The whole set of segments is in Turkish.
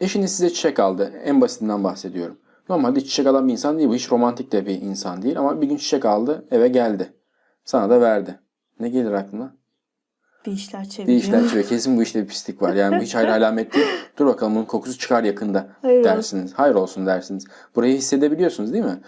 Eşiniz size çiçek aldı. En basitinden bahsediyorum. Normalde çiçek alan bir insan değil bu. Hiç romantik de bir insan değil. Ama bir gün çiçek aldı eve geldi. Sana da verdi. Ne gelir aklına? Bir işler Bir çeviriyor. işler çeviriyor. Kesin bu işte bir pislik var. Yani bu hiç hayır alamet değil. Dur bakalım bunun kokusu çıkar yakında Hayır dersiniz. Hayır olsun dersiniz. Burayı hissedebiliyorsunuz değil mi?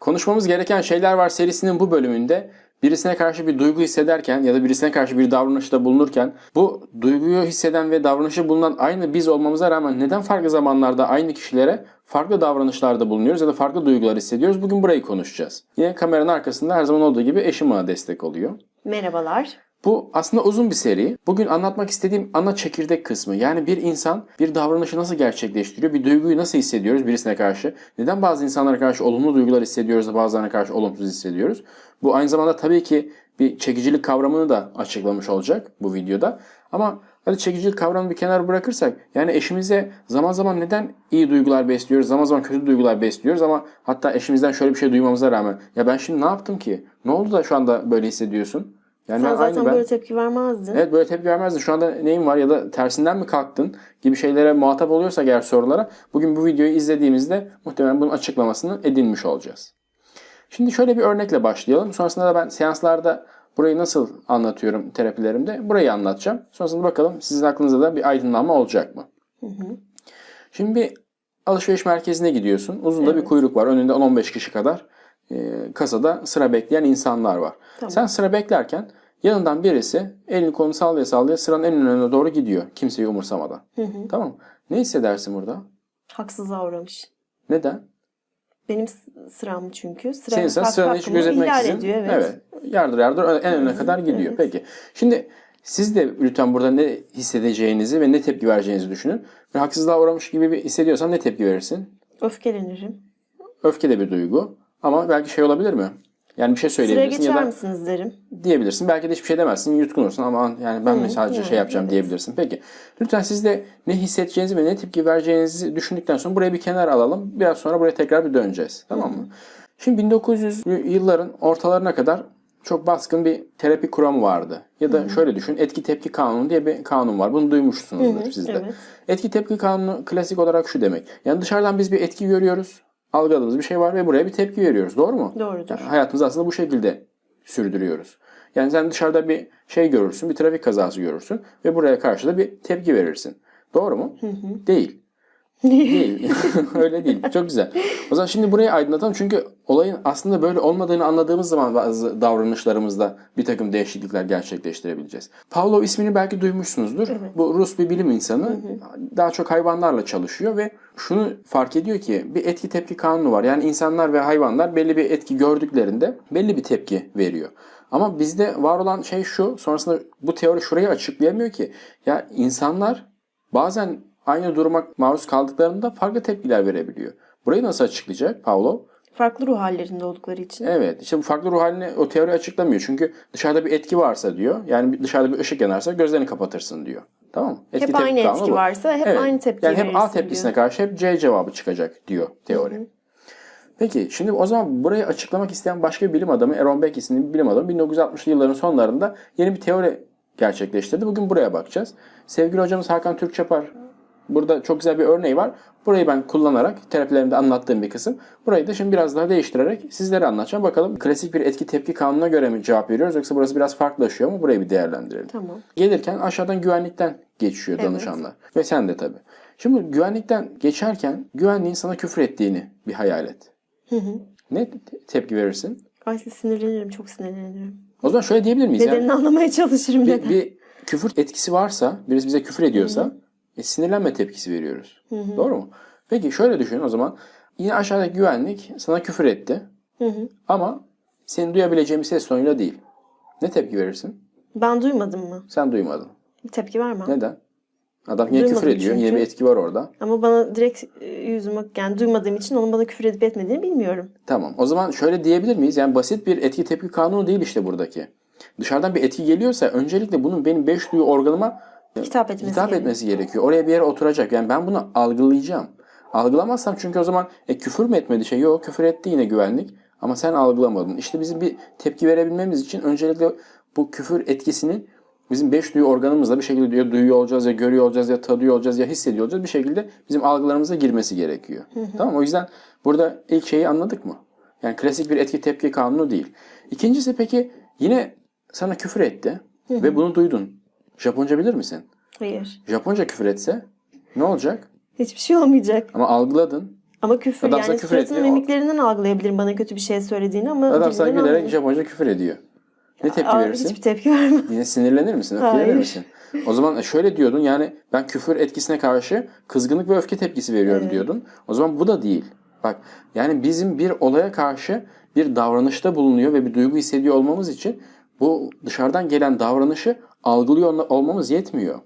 Konuşmamız gereken şeyler var serisinin bu bölümünde birisine karşı bir duygu hissederken ya da birisine karşı bir davranışta bulunurken bu duyguyu hisseden ve davranışı bulunan aynı biz olmamıza rağmen neden farklı zamanlarda aynı kişilere farklı davranışlarda bulunuyoruz ya da farklı duygular hissediyoruz? Bugün burayı konuşacağız. Yine kameranın arkasında her zaman olduğu gibi eşim bana destek oluyor. Merhabalar. Bu aslında uzun bir seri. Bugün anlatmak istediğim ana çekirdek kısmı. Yani bir insan bir davranışı nasıl gerçekleştiriyor, bir duyguyu nasıl hissediyoruz birisine karşı. Neden bazı insanlara karşı olumlu duygular hissediyoruz da bazılarına karşı olumsuz hissediyoruz. Bu aynı zamanda tabii ki bir çekicilik kavramını da açıklamış olacak bu videoda. Ama hadi çekicilik kavramını bir kenara bırakırsak yani eşimize zaman zaman neden iyi duygular besliyoruz, zaman zaman kötü duygular besliyoruz ama hatta eşimizden şöyle bir şey duymamıza rağmen ya ben şimdi ne yaptım ki? Ne oldu da şu anda böyle hissediyorsun? Yani Sen zaten aynı ben. böyle tepki vermezdin. Evet böyle tepki vermezdin. Şu anda neyin var ya da tersinden mi kalktın gibi şeylere muhatap oluyorsak eğer sorulara bugün bu videoyu izlediğimizde muhtemelen bunun açıklamasını edinmiş olacağız. Şimdi şöyle bir örnekle başlayalım. Sonrasında da ben seanslarda burayı nasıl anlatıyorum terapilerimde burayı anlatacağım. Sonrasında bakalım sizin aklınızda da bir aydınlanma olacak mı? Şimdi bir alışveriş merkezine gidiyorsun. Uzun da bir Evet. kuyruk var. Önünde 10-15 kişi kadar kasada sıra bekleyen insanlar var. Tamam. Sen sıra beklerken yanından birisi elini kolunu sallaya sallaya sıranın en önüne doğru gidiyor. Kimseyi umursamadan. Tamam mı? Ne hissedersin burada? Haksızlığa uğramış. Neden? Benim sıram çünkü. Sıra Senin sen hak- sıranı hiç hakkımı gözetmek ihlal için. ediyor. Evet. Yardır yardır en önüne kadar gidiyor. Evet. Peki. Şimdi siz de lütfen burada ne hissedeceğinizi ve ne tepki vereceğinizi düşünün. Bir haksızlığa uğramış gibi bir hissediyorsan ne tepki verirsin? Öfkelenirim. Öfke de bir duygu. Ama belki şey olabilir mi? Yani bir şey Sıraya söyleyebilirsin geçer ya da misiniz derim. diyebilirsin. Belki de hiçbir şey demezsin. Yutkunursun ama yani ben Hı, sadece yani, şey yapacağım evet. diyebilirsin. Peki. Lütfen siz de ne hissedeceğinizi ve ne tepki vereceğinizi düşündükten sonra burayı bir kenara alalım. Biraz sonra buraya tekrar bir döneceğiz. Tamam mı? Şimdi 1900 yılların ortalarına kadar çok baskın bir terapi kuramı vardı. Ya da şöyle düşün. Etki tepki kanunu diye bir kanun var. Bunu duymuşsunuzdur Hı hı, siz de. evet. Etki tepki kanunu klasik olarak şu demek. Yani dışarıdan biz bir etki görüyoruz. Algıladığımız bir şey var ve buraya bir tepki veriyoruz. Doğru mu? Doğrudur. Yani hayatımızı aslında bu şekilde sürdürüyoruz. Yani sen dışarıda bir şey görürsün, bir trafik kazası görürsün ve buraya karşı da bir tepki verirsin. Doğru mu? Değil. Değil. Öyle değil. Çok güzel. O zaman şimdi burayı aydınlatalım. Çünkü olayın aslında böyle olmadığını anladığımız zaman bazı davranışlarımızda bir takım değişiklikler gerçekleştirebileceğiz. Pavlov ismini belki duymuşsunuzdur. Bu Rus bir bilim insanı. Daha çok hayvanlarla çalışıyor ve şunu fark ediyor ki bir etki tepki kanunu var. Yani insanlar ve hayvanlar belli bir etki gördüklerinde belli bir tepki veriyor. Ama bizde var olan şey şu. Sonrasında bu teori şurayı açıklayamıyor ki. Ya insanlar bazen aynı duruma maruz kaldıklarında farklı tepkiler verebiliyor. Burayı nasıl açıklayacak Pavlov? Farklı ruh hallerinde oldukları için. Evet işte bu farklı ruh halini o teori açıklamıyor. Çünkü dışarıda bir etki varsa diyor. Yani dışarıda bir ışık yanarsa gözlerini kapatırsın diyor. Tamam mı? Etki hep aynı etki bu. varsa hep Evet. aynı tepki Yani hep A tepkisine diyor. karşı hep C cevabı çıkacak diyor teori. Peki şimdi o zaman burayı açıklamak isteyen başka bir bilim adamı Aaron Beck isimli bir bilim adamı 1960'lı yılların sonlarında yeni bir teori gerçekleştirdi. Bugün buraya bakacağız. Sevgili hocamız Hakan Türkçapar burada çok güzel bir örneği var. Burayı ben kullanarak terapilerimde anlattığım bir kısım. Burayı da şimdi biraz daha değiştirerek sizlere anlatacağım. Bakalım klasik bir etki tepki kanununa göre mi cevap veriyoruz yoksa burası biraz farklılaşıyor mu? Burayı bir değerlendirelim. Tamam. Gelirken aşağıdan güvenlikten geçiyor Evet. danışanlar. Ve sen de tabii. Şimdi güvenlikten geçerken güvenliğin sana küfür ettiğini bir hayal et. Ne te- tepki verirsin? Ay sinirlenirim. Çok sinirlenirim. O zaman şöyle diyebilir miyiz? Yani Nedenini anlamaya çalışırım. bir, neden. bir küfür etkisi varsa, birisi bize küfür ediyorsa e, sinirlenme tepkisi veriyoruz. Doğru mu? Peki şöyle düşün o zaman. Yine aşağıdaki güvenlik sana küfür etti. Ama senin duyabileceğin bir ses tonuyla değil. Ne tepki verirsin? Ben duymadım mı? Sen duymadın. Bir tepki vermem. Neden? Adam yine Duymadım küfür ediyor. Yine çünkü. bir etki var orada. Ama bana direkt e, yüzüme yani duymadığım için onun bana küfür edip etmediğini bilmiyorum. Tamam. O zaman şöyle diyebilir miyiz? Yani basit bir etki tepki kanunu değil işte buradaki. Dışarıdan bir etki geliyorsa öncelikle bunun benim beş duyu organıma Hitap etmesi hitap gerekiyor. etmesi gerekiyor. Oraya bir yere oturacak. Yani ben bunu algılayacağım. Algılamazsam çünkü o zaman e, küfür mü etmedi şey? Yok küfür etti yine güvenlik. Ama sen algılamadın. İşte bizim bir tepki verebilmemiz için öncelikle bu küfür etkisinin Bizim beş duyu organımızla bir şekilde ya duyuyor olacağız ya görüyor olacağız ya tadıyor olacağız ya hissediyor olacağız. Bir şekilde bizim algılarımıza girmesi gerekiyor. Tamam? O yüzden burada ilk şeyi anladık mı? Yani klasik bir etki tepki kanunu değil. İkincisi peki yine sana küfür etti ve bunu duydun. Japonca bilir misin? Hayır. Japonca küfür etse ne olacak? Hiçbir şey olmayacak. Ama algıladın. Ama küfür Adam yani küfür suratının o- mimiklerinden algılayabilirim bana kötü bir şey söylediğini ama Adam sana gülerek anlamam. Japonca küfür ediyor. Ne tepki Aa, verirsin? Hiçbir tepki vermem. Yine sinirlenir misin? Öfkelenir misin? O zaman şöyle diyordun yani ben küfür etkisine karşı kızgınlık ve öfke tepkisi veriyorum diyordun. O zaman bu da değil. Bak yani bizim bir olaya karşı bir davranışta bulunuyor ve bir duygu hissediyor olmamız için bu dışarıdan gelen davranışı algılıyor olmamız yetmiyor.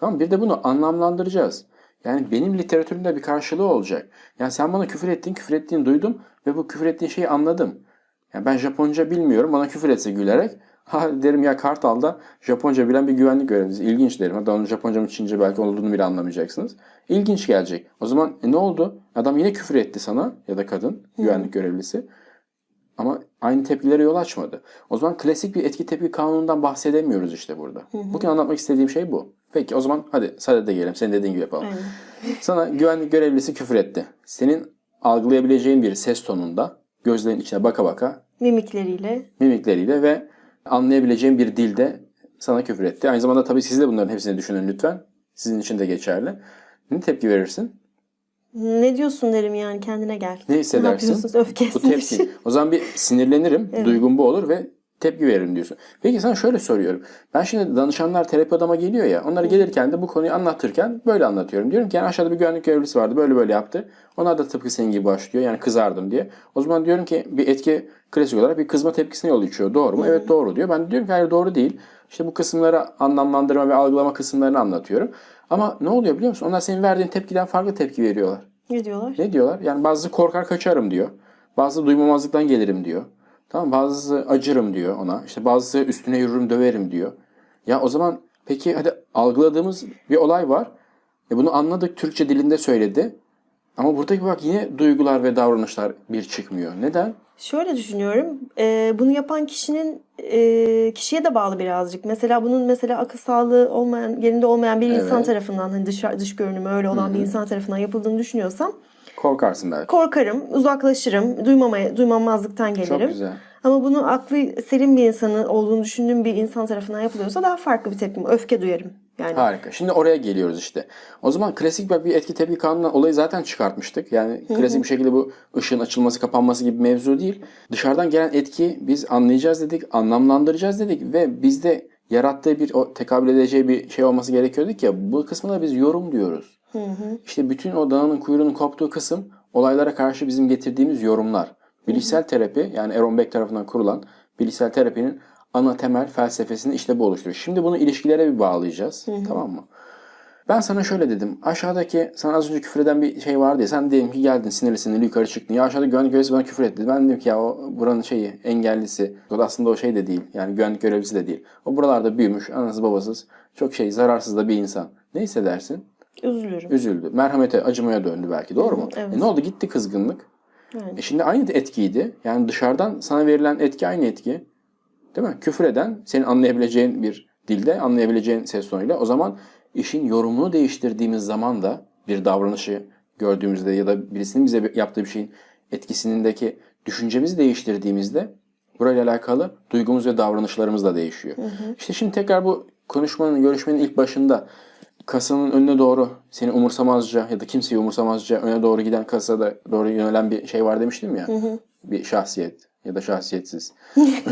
Tamam? Bir de bunu anlamlandıracağız. Yani benim literatürümde bir karşılığı olacak. Yani sen bana küfür ettin, küfür ettiğini duydum ve bu küfür ettiğin şeyi anladım. Yani ben Japonca bilmiyorum. Bana küfür etse gülerek ha derim ya Kartal'da Japonca bilen bir güvenlik görevlisi. İlginç derim. Hatta onun Japonca mı Çince belki olduğunu bile anlamayacaksınız. İlginç gelecek. O zaman e, ne oldu? Adam yine küfür etti sana ya da kadın güvenlik görevlisi. Ama aynı tepkilere yol açmadı. O zaman klasik bir etki tepki kanunundan bahsedemiyoruz işte burada. Bugün anlatmak istediğim şey bu. Peki o zaman hadi sadede gelelim. Senin dediğin gibi yapalım. Aynen. Sana güvenlik görevlisi küfür etti. Senin algılayabileceğin bir ses tonunda gözlerin içine baka baka Mimikleriyle. mimikleriyle ve anlayabileceğin bir dilde sana küfür etti. Aynı zamanda tabii siz de bunların hepsini düşünün lütfen. Sizin için de geçerli. Ne tepki verirsin? Ne diyorsun derim yani kendine gel. Ne hissedersin? yapıyorsunuz? Öfke Bu tepki. O zaman bir sinirlenirim, duygum bu olur ve tepki veririm diyorsun. Peki sana şöyle soruyorum. Ben şimdi danışanlar terapi adama geliyor ya. Onlara gelirken de bu konuyu anlatırken böyle anlatıyorum. Diyorum ki yani aşağıda bir güvenlik görevlisi vardı. Böyle böyle yaptı. Onlar da tıpkı senin gibi başlıyor. Yani kızardım diye. O zaman diyorum ki bir etki klasik olarak bir kızma tepkisine yol açıyor. Doğru mu? Evet doğru diyor. Ben diyorum ki hayır doğru değil. İşte bu kısımları anlamlandırma ve algılama kısımlarını anlatıyorum. Ama ne oluyor biliyor musun? Onlar senin verdiğin tepkiden farklı tepki veriyorlar. Ne diyorlar? Ne diyorlar? Yani bazısı korkar kaçarım diyor. Bazısı duymamazlıktan gelirim diyor. Tamam bazısı acırım diyor ona. İşte bazısı üstüne yürürüm döverim diyor. Ya o zaman peki hadi algıladığımız bir olay var. E bunu anladık Türkçe dilinde söyledi. Ama buradaki bak yine duygular ve davranışlar bir çıkmıyor. Neden? Şöyle düşünüyorum. e, bunu yapan kişinin e, kişiye de bağlı birazcık. Mesela bunun mesela akıl sağlığı olmayan, yerinde olmayan bir insan Evet. tarafından hani dış, dış görünümü öyle olan bir insan tarafından yapıldığını düşünüyorsam Korkarsın belki. korkarım, uzaklaşırım, duymamaya, duymamazlıktan Çok gelirim. güzel. Ama bunu aklı selim bir insanın olduğunu düşündüğüm bir insan tarafından yapılıyorsa daha farklı bir tepkim, öfke duyarım. Yani Harika. Şimdi oraya geliyoruz işte. O zaman klasik bir etki tepki kanunundan olayı zaten çıkartmıştık. Yani klasik bir şekilde bu ışığın açılması kapanması gibi bir mevzu değil. Dışarıdan gelen etki biz anlayacağız dedik, anlamlandıracağız dedik ve bizde yarattığı bir o tekabül edeceği bir şey olması gerekiyordu ki ya bu kısmına biz yorum diyoruz. İşte bütün o dananın kuyruğunun koptuğu kısım olaylara karşı bizim getirdiğimiz yorumlar. Bilişsel terapi yani Aaron Beck tarafından kurulan bilişsel terapinin ana temel felsefesini işte bu oluşturuyor. Şimdi bunu ilişkilere bir bağlayacağız. Tamam mı? Ben sana şöyle dedim. Aşağıdaki sana az önce küfür eden bir şey vardı ya. Sen diyelim ki geldin sinirli sinirli yukarı çıktın. Ya aşağıda güvenlik görevlisi bana küfür etti. Ben dedim ki ya o buranın şeyi engellisi. O da aslında o şey de değil. Yani güvenlik görevlisi de değil. O buralarda büyümüş. Anasız babasız. Çok şey zararsız da bir insan. Ne hissedersin? Üzülürüm. Üzüldü. Merhamete, acımaya döndü belki. Doğru mu? evet. E ne oldu? Gitti kızgınlık. Yani. E şimdi aynı etkiydi. Yani dışarıdan sana verilen etki aynı etki. Değil mi? Küfür eden senin anlayabileceğin bir dilde, anlayabileceğin ses tonuyla. O zaman işin yorumunu değiştirdiğimiz zaman da bir davranışı gördüğümüzde ya da birisinin bize yaptığı bir şeyin etkisindeki düşüncemizi değiştirdiğimizde burayla alakalı duygumuz ve davranışlarımız da değişiyor. İşte şimdi tekrar bu konuşmanın, görüşmenin ilk başında kasanın önüne doğru seni umursamazca ya da kimseyi umursamazca öne doğru giden kasada doğru yönelen bir şey var demiştim ya. Bir şahsiyet ya da şahsiyetsiz.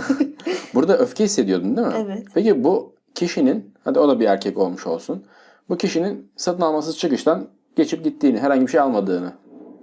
Burada öfke hissediyordun değil mi? Evet. Peki bu kişinin, hadi o da bir erkek olmuş olsun. Bu kişinin satın almasız çıkıştan geçip gittiğini, herhangi bir şey almadığını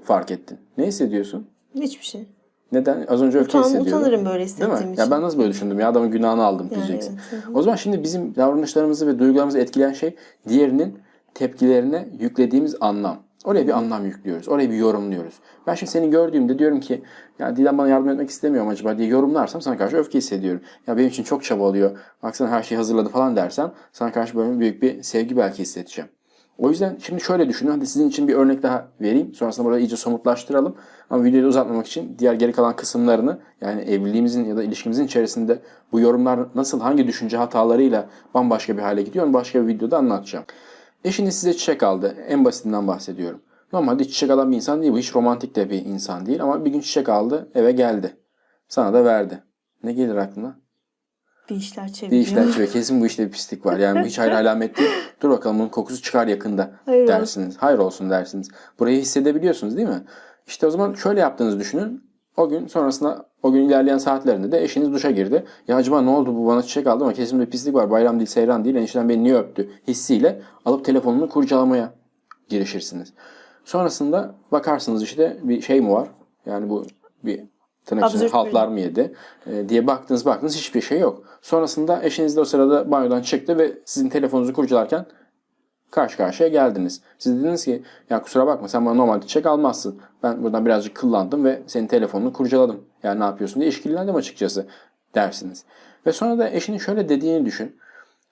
fark ettin. Ne hissediyorsun? Hiçbir şey. Neden? Az önce öfke Utan, utanırım böyle Değil hissettiğim mi? için. Ya ben nasıl böyle düşündüm ya adamın günahını aldım Yani diyeceksin. evet. O zaman şimdi bizim davranışlarımızı ve duygularımızı etkileyen şey diğerinin tepkilerine yüklediğimiz anlam. Oraya bir anlam yüklüyoruz. Oraya bir yorumluyoruz. Ben şimdi seni gördüğümde diyorum ki ya Didem bana yardım etmek istemiyorum acaba diye yorumlarsam sana karşı öfke hissediyorum. Ya benim için çok çabalıyor. Baksana her şeyi hazırladı falan dersem sana karşı böyle büyük bir sevgi belki hissedeceğim. O yüzden şimdi şöyle düşünün. Hadi sizin için bir örnek daha vereyim. Sonrasında burada iyice somutlaştıralım. Ama videoyu uzatmamak için diğer geri kalan kısımlarını yani evliliğimizin ya da ilişkimizin içerisinde bu yorumlar nasıl hangi düşünce hatalarıyla bambaşka bir hale gidiyor onu başka bir videoda anlatacağım. Eşiniz size çiçek aldı. En basitinden bahsediyorum. Normalde çiçek alan bir insan değil bu. Hiç romantik de bir insan değil. Ama bir gün çiçek aldı eve geldi. Sana da verdi. Ne gelir aklına? Bir işler Bir çeviriyor. işler çıkıyor. Kesin bu işte bir pislik var. Yani bu hiç hayır alamet değil. Dur bakalım bunun kokusu çıkar yakında Hayır olsun. dersiniz. Hayır olsun dersiniz. Burayı hissedebiliyorsunuz değil mi? İşte o zaman şöyle yaptığınızı düşünün. O gün sonrasında o gün ilerleyen saatlerinde de eşiniz duşa girdi. Ya acaba ne oldu bu bana çiçek aldı ama kesin bir pislik var. Bayram değil seyran değil. Enişten beni niye öptü hissiyle alıp telefonunu kurcalamaya girişirsiniz. Sonrasında bakarsınız işte bir şey mi var? Yani bu bir tırnak içinde haltlar mı yedi e, diye baktınız baktınız hiçbir şey yok. Sonrasında eşiniz de o sırada banyodan çıktı ve sizin telefonunuzu kurcalarken karşı karşıya geldiniz. Siz dediniz ki ya kusura bakma sen bana normalde çiçek almazsın. Ben buradan birazcık kıllandım ve senin telefonunu kurcaladım. Yani ne yapıyorsun diye işkillendim açıkçası dersiniz. Ve sonra da eşinin şöyle dediğini düşün.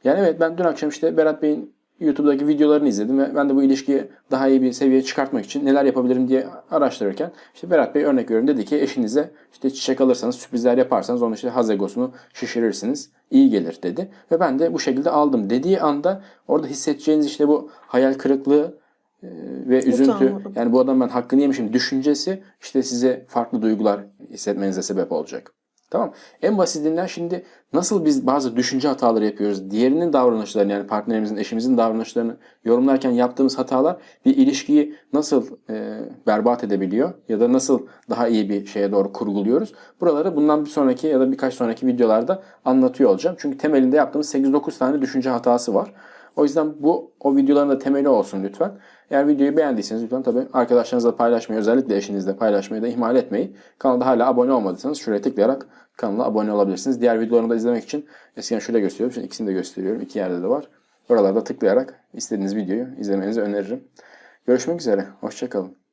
Yani evet ben dün akşam işte Berat Bey'in YouTube'daki videolarını izledim ve ben de bu ilişkiyi daha iyi bir seviyeye çıkartmak için neler yapabilirim diye araştırırken işte Berat Bey örnek veriyorum dedi ki eşinize işte çiçek alırsanız sürprizler yaparsanız onun işte haz egosunu şişirirsiniz iyi gelir dedi. Ve ben de bu şekilde aldım dediği anda orada hissedeceğiniz işte bu hayal kırıklığı e, ve üzüntü Utanmadım. yani bu adam ben hakkını yemişim düşüncesi işte size farklı duygular hissetmenize sebep olacak. Tamam. En basitinden şimdi nasıl biz bazı düşünce hataları yapıyoruz? Diğerinin davranışlarını yani partnerimizin, eşimizin davranışlarını yorumlarken yaptığımız hatalar bir ilişkiyi nasıl e, berbat edebiliyor ya da nasıl daha iyi bir şeye doğru kurguluyoruz? Buraları bundan bir sonraki ya da birkaç sonraki videolarda anlatıyor olacağım. Çünkü temelinde yaptığımız 8-9 tane düşünce hatası var. O yüzden bu o videoların da temeli olsun lütfen. Eğer videoyu beğendiyseniz lütfen tabii arkadaşlarınızla paylaşmayı, özellikle eşinizle paylaşmayı da ihmal etmeyin. Kanalda hala abone olmadıysanız şuraya tıklayarak kanala abone olabilirsiniz. Diğer videolarımı da izlemek için eskiden şöyle gösteriyorum. Şimdi ikisini de gösteriyorum. İki yerde de var. Oralarda tıklayarak istediğiniz videoyu izlemenizi öneririm. Görüşmek üzere. Hoşçakalın.